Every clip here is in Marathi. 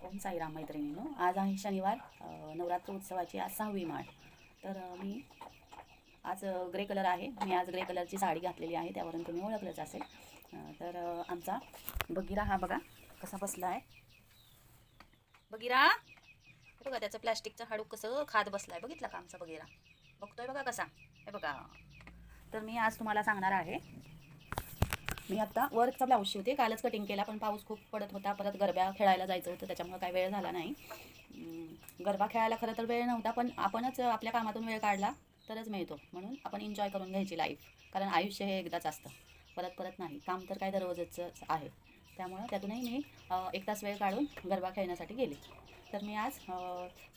ओम साईराम मैत्रिणीनो आज आहे शनिवार नवरात्र उत्सवाची आज सहावी माळ. तर मी आज ग्रे कलर आहे. मी आज ग्रे कलरची साडी घातलेली आहे त्यावरून तुम्ही ओळखलंच असेल. तर आमचा बगिरा हा बघा कसा बसला आहे बगिरा बघा त्याचं प्लॅस्टिकचं हाडूक कसं खात बसला आहे बघितलं का आमचा बगिरा? बघतोय बघा कसा. हे बघा. तर मी आज तुम्हाला सांगणार आहे मी आत्ता वर्कचा ब्लाऊज शिवते. कालच कटिंग केला पण पाऊस खूप पडत होता. परत गरब्या खेळायला जायचं होतं त्याच्यामुळे काही वेळ झाला नाही. गरबा खेळायला खरं तर वेळ नव्हता पण आपणच आपल्या कामातून वेळ काढला तरच मिळतो. म्हणून आपण एन्जॉय करून घ्यायची लाईफ कारण आयुष्य हे एकदाच असतं. परत परत नाही. काम तर काय दररोजच आहे. त्यामुळं त्यातूनही मी एक तास वेळ काढून गरबा खेळण्यासाठी गेले. तर मी आज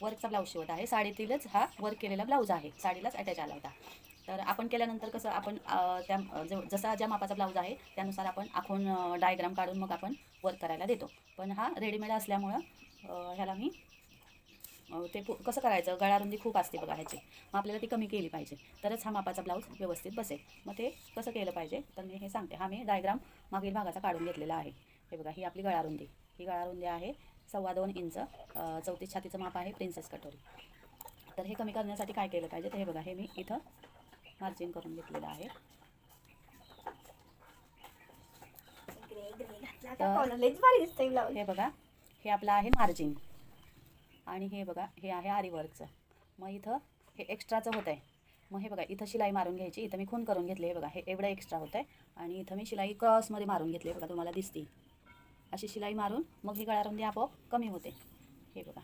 वर्कचा ब्लाऊज शिवत आहे. साडीतीलच हा वर्क केलेला ब्लाऊज आहे. साडीलाच अटॅच आला होता. तर आपण केल्यानंतर कसं आपण त्या जसा ज्या मापाचा ब्लाऊज आहे त्यानुसार आपण आखून डायग्राम काढून मग आपण वर्क करायला देतो. पण हा रेडीमेड असल्यामुळं ह्याला मी ते पु- कसं करायचं? गळारुंदी खूप असते बघा ह्याची. मग आपल्याला ती कमी केली पाहिजे. तरच हा मापाचा ब्लाऊज व्यवस्थित बसेल. मग ते कसं केलं पाहिजे? तर मी हे सांगते. हा मी डायग्राम मागील भागाचा काढून घेतलेला आहे. हे बघा ही आपली गळारुंदी ही गळारुंदी आहे सव्वा दोन इंच चौतीस छातीचं माप आहे प्रिन्सेस कटोरी. तर हे कमी करण्यासाठी काय केलं पाहिजे? तर हे बघा हे मी इथं मार्जिन करून घेतलेलं आहे. हे बघा हे आपलं आहे मार्जिन आणि हे बघा हे आहे आरीवर्कचं. मग इथं हे एक्स्ट्राचं होतं आहे मग हे बघा इथं शिलाई मारून घ्यायची. इथं मी खून करून घेतली हे बघा हे एवढं एक्स्ट्रा होतं आहे आणि इथं मी शिलाई क्रॉसमध्ये मारून घेतली आहे बघा तुम्हाला दिसते. अशी शिलाई मारून मग ही गळारुंदी आपोआप कमी होते. हे बघा.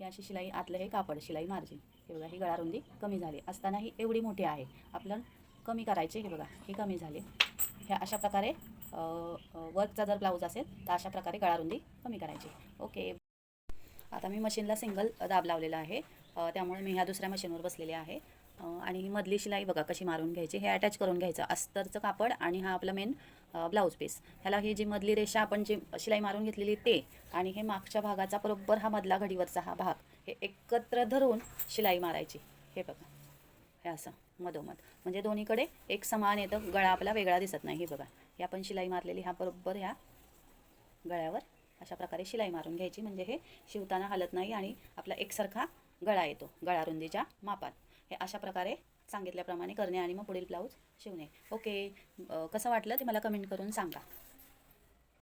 ही अशी शिलाई आतलं हे कापड शिलाई मार्जिन हे बघा ही गळारुंदी कमी झाली. असताना ही एवढी मोठी आहे. आपलं कमी करायचे हे बघा हे कमी झाले. ह्या अशा प्रकारे वर्कचा जर ब्लाऊज असेल तर अशा प्रकारे गळारुंदी कमी करायची. ओके. आता मी मशीनला सिंगल दाब लावलेला आहे. त्यामुळे मी ह्या दुसऱ्या मशीनवर बसलेले आहे. आणि ही मधली शिलाई बघा कशी मारून घ्यायची. हे अटॅच करून घ्यायचं. अस्तरचं कापड आणि हा आपला मेन ब्लाऊज पीस ह्याला ही जी मधली रेषा आपण जी शिलाई मारून घेतलेली ते आणि हे मागच्या भागाचा बरोबर हा मधला घडीवरचा हा भाग हे एकत्र धरून शिलाई मारायची. हे बघा. हे असं मधोमध. म्हणजे दोन्हीकडे एक समान येतं. गळा आपला वेगळा दिसत नाही. हे बघा. हे आपण शिलाई मारलेली हा बरोबर ह्या गळ्यावर अशा प्रकारे शिलाई मारून घ्यायची. म्हणजे हे शिवताना हलत नाही आणि आपला एकसारखा गळा येतो. गळारुंदीच्या मापात. हे अशा प्रकारे सांगितल्याप्रमाणे करणे आणि मग पुढील ब्लाऊज शिवणे. ओके कसं वाटलं ते मला कमेंट करून सांगा.